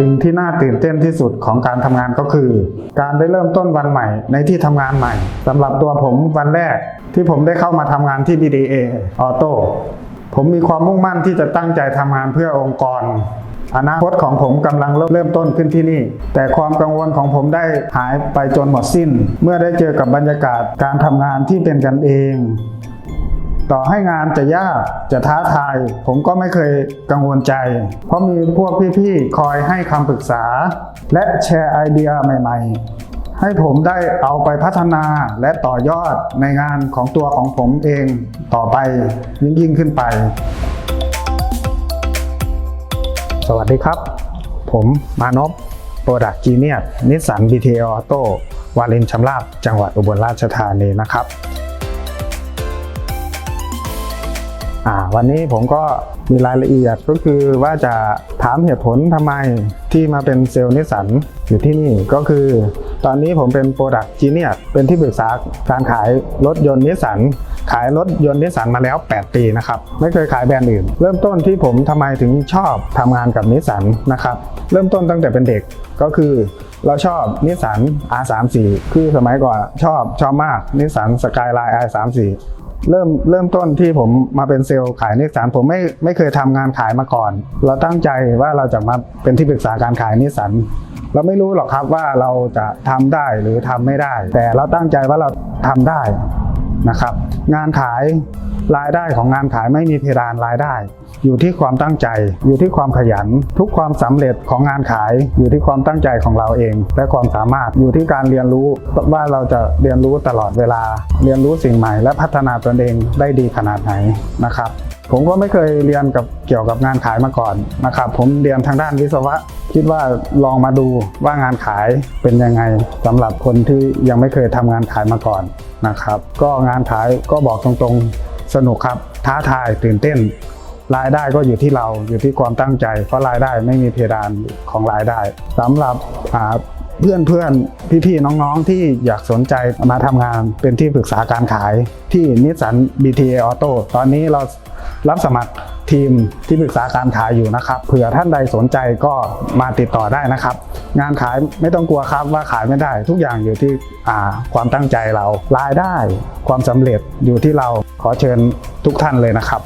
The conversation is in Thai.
สิ่งที่น่าตื่นเต้นที่สุดของการทำงานก็คือ การได้เริ่มต้นวันใหม่ในที่ทำงานใหม่สำหรับตัวผมวันแรกที่ผมได้เข้ามาทำงานที่ BDA Auto ผมมีความมุ่งมั่นที่จะตั้งใจทำงานเพื่อองค์กรอนาคตของผมกำลังเริ่มต้นขึ้นที่นี่ แต่ความกังวลของผมได้หายไปจนหมดสิ้น เมื่อได้เจอกับบรรยากาศการทำงานที่เป็นกันเอง ต่อให้งานจะยากจะท้าทาย ผมก็ไม่เคยกังวลใจ เพราะมีพวกพี่ๆคอยให้คำปรึกษา และแชร์ไอเดียใหม่ ๆ ให้ผมได้เอาไปพัฒนาและต่อยอดในงานของตัวของผมเองต่อไปยิ่งยิ่งขึ้นไป สวัสดีครับ ผมมานพโปรดักจีเนียนิสสัน BTA Auto วารินชำราบจังหวัดอุบลราชธานีนะครับ อ่าวันนี้ผมก็มีรายละเอียดก็คือว่าจะถามเหตุผลทำไมที่มาเป็นเซลล์นิสสันอยู่ที่นี่ก็คือ ตอนนี้ผมเป็นโปรดักต์จีเนียเป็นที่ปรึกษาการขายรถยนต์นิสสันขายรถยนต์นิสสันมาแล้ว 8 ปีนะครับ ไม่เคยขายแบรนด์อื่น เริ่มต้นที่ผมทำไมถึงชอบทำงานกับนิสสันนะครับ เริ่มต้นตั้งแต่เป็นเด็กก็คือเราชอบนิสสัน R34 คือสมัยก่อนชอบชอบมากนิสสันสกายไลน์ R34 เริ่มเริ่มต้นที่ผมมาเป็นเซลล์ขายนิสสันผมไม่ไม่เคยทำงานขายมาก่อน เราตั้งใจว่าเราจะมาเป็นที่ปรึกษาการขายนิสสันเราไม่รู้หรอกครับว่าเราจะทำได้หรือทำไม่ได้ แต่เราตั้งใจว่าเราทำได้ นะครับ งานขายรายได้ของงานขายไม่มีเพดานรายได้ อยู่ที่ความตั้งใจ อยู่ที่ความขยัน ทุกความสำเร็จของงานขายอยู่ที่ความตั้งใจของเราเอง และความสามารถอยู่ที่การเรียนรู้ว่าเราจะเรียนรู้ตลอดเวลา เรียนรู้สิ่งใหม่ และพัฒนาตนเองได้ดีขนาดไหนนะครับ ผมก็ไม่เคยเรียนกับเกี่ยวกับงานขายมาก่อนนะครับ ผมเรียนทางด้านวิศวะ คิดว่าลองมาดูว่างานขายเป็นยังไงสำหรับคนที่ยังไม่เคยทำงานขายมาก่อนนะครับ ก็งานขายก็บอกตรงๆสนุกครับ ท้าทายตื่นเต้น รายได้ก็อยู่ที่เราอยู่ที่ความตั้งใจ เพราะรายได้ไม่มีเพดานของรายได้สำหรับอ่า เพื่อนเพื่อนพี่ๆน้องๆ ที่อยากสนใจมาทำงานเป็นที่ปรึกษาการขายที่นิสสัน BTA Auto ตอนนี้เรารับสมัครทีมที่ปรึกษาการขายอยู่นะครับ เผื่อท่านใดสนใจก็มาติดต่อได้นะครับ งานขายไม่ต้องกลัวครับว่าขายไม่ได้ ทุกอย่างอยู่ที่ความตั้งใจเรารายได้ ความสำเร็จอยู่ที่เราขอเชิญทุกท่านเลยนะครับ